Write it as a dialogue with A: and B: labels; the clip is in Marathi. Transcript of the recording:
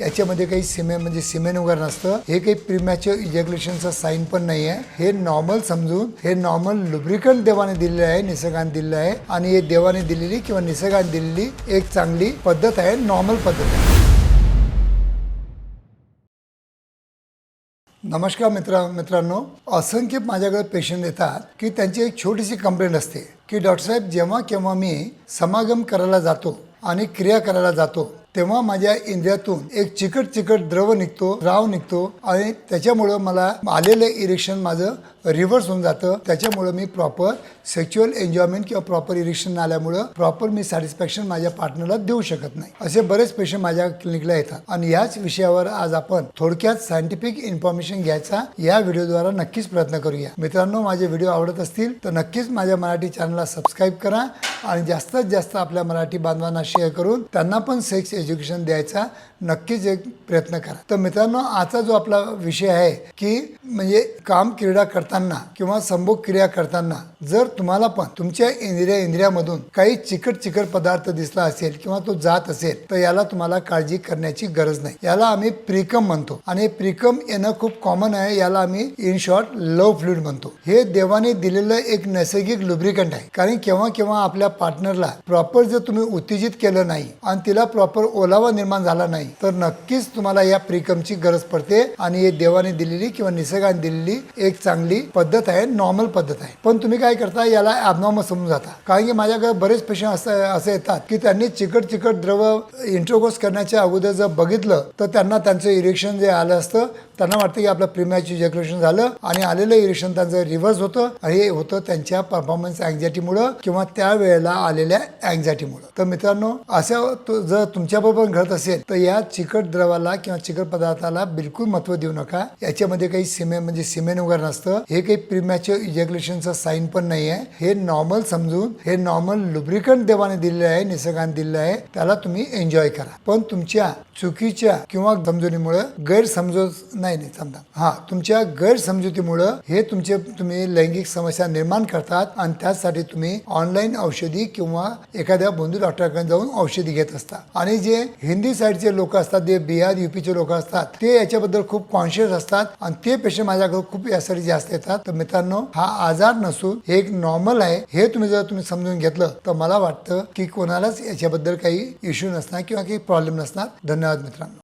A: याच्यामध्ये काही सिमे म्हणजे सिमेन वगैरे नसतं. हे काही प्रिमॅच्युअर इजॅक्युलेशनचं साईन पण नाही आहे हे नॉर्मल समजून हे नॉर्मल लुब्रिकंट देवाने दिलेलं आहे निसर्गाने दिलेलं आहे. आणि हे देवाने दिलेली किंवा निसर्गाने दिलेली एक चांगली पद्धत आहे नॉर्मल पद्धत आहे. नमस्कार मित्र मित्रांनो. असंख्य माझ्याकडे पेशंट येतात की त्यांची एक छोटीशी कंप्लेंट असते की डॉक्टर साहेब जेव्हा केव्हा मी समागम करायला जातो आणि क्रिया करायला जातो तेव्हा माझ्या इंद्रियातून एक चिकट चिकट द्रव निघतो राव निघतो आणि त्याच्यामुळं मला आलेलं इरेक्शन माझं रिव्हर्स होऊन जातं. त्याच्यामुळं मी प्रॉपर सेक्च्युअल एन्जॉयमेंट किंवा प्रॉपर इरेक्शन आल्यामुळं प्रॉपर मी सॅटिस्फॅक्शन माझ्या पार्टनरला देऊ शकत नाही. असे बरेच पेशंट माझ्या क्लिनिकला येतात. आणि याच विषयावर आज आपण थोडक्यात सायंटिफिक इन्फॉर्मेशन घ्यायचा या व्हिडिओद्वारा नक्कीच प्रयत्न करूया. मित्रांनो माझे व्हिडिओ आवडत असतील तर नक्कीच माझ्या मराठी चॅनलला सबस्क्राईब करा. आणि जास्तीत जास्त आपल्या मराठी बांधवांना शेअर करून त्यांना पण सेक्स एज्युकेशन द्यायचा नक्कीच एक प्रयत्न करा. तर मित्रांनो आजचा जो आपला विषय आहे की म्हणजे काम क्रीडा करताना किंवा संभोग क्रिया करताना जर तुम्हाला पण तुमच्या इंद्रिया इंद्रियामधून काही चिकट चिकट पदार्थ दिसला असेल किंवा तो जात असेल तर याला तुम्हाला काळजी करण्याची गरज नाही. याला आम्ही प्रिकम म्हणतो आणि प्रिकम येणं खूप कॉमन आहे याला आम्ही इन शॉर्ट लव फ्लुइड म्हणतो. हे देवाने दिलेलं एक नैसर्गिक लुब्रिकंट आहे. कारण केव्हा केव्हा आपल्या पार्टनरला प्रॉपर जर तुम्ही उत्तेजित केलं नाही आणि तिला प्रॉपर ओलावा निर्माण झाला नाही तर नक्कीच तुम्हाला या प्रिकमची गरज पडते आणि हे देवाने दिलेली किंवा निसर्गाने दिलेली एक चांगली पद्धत आहे नॉर्मल पद्धत आहे. पण तुम्ही काय करता याला ॲबनॉर्मल समजून जाता. कारण की माझ्याकडे बरेच पेशंट असं असे येतात की त्यांनी चिकट चिकट द्रव इंट्रोगोस करण्याच्या अगोदर जर बघितलं तर त्यांना त्यांचं इरेक्शन जे आलं असतं त्यांना वाटतं की आपलं प्रिमॅची इजॅक्युलेशन झालं आणि आलेलं इरेक्शन त्यांचं रिव्हर्स होतं. आणि हे होतं त्यांच्या परफॉर्मन्स अँझायटीमुळं किंवा त्या आपल्याला आलेल्या अँझायटीमुळे तर मित्रांनो असं जर तुमच्याबरोबर घडत असेल तर या चिकट द्रवाला किंवा चिकट पदार्थाला बिलकुल महत्त्व देऊ नका. याच्यामध्ये काही सिमे म्हणजे सिमेन वगैरे नसतं. हे काही प्रिमॅच्युअर इजॅक्युलेशनचं साईन पण नाही आहे हे नॉर्मल समजून हे नॉर्मल लुब्रिकंट देवाने दिलेलं आहे निसर्गाने दिलेलं आहे. त्याला तुम्ही एन्जॉय करा. पण तुमच्या चुकीच्या किंवा समजुनीमुळं गैरसमजूत नाही नाही समजा हा तुमच्या गैरसमजुतीमुळं हे तुमचे तुम्ही लैंगिक समस्या निर्माण करतात आणि त्यासाठी तुम्ही ऑनलाईन औषधी किंवा एखाद्या बंधू डॉक्टरांकडे जाऊन औषधी घेत असतात. आणि जे हिंदी साईडचे लोक असतात जे बिहार युपीचे लोक असतात ते याच्याबद्दल खूप कॉन्शियस असतात आणि ते पेशंट माझ्याकडे खूप यासाठी जास्त येतात. तर मित्रांनो हा आजार नसून हे एक नॉर्मल आहे. हे तुम्ही जर तुम्ही समजून घेतलं तर मला वाटतं की कोणालाच याच्याबद्दल काही इश्यू नसणार किंवा काही प्रॉब्लेम नसणार. धन्यवाद मित्रांनो.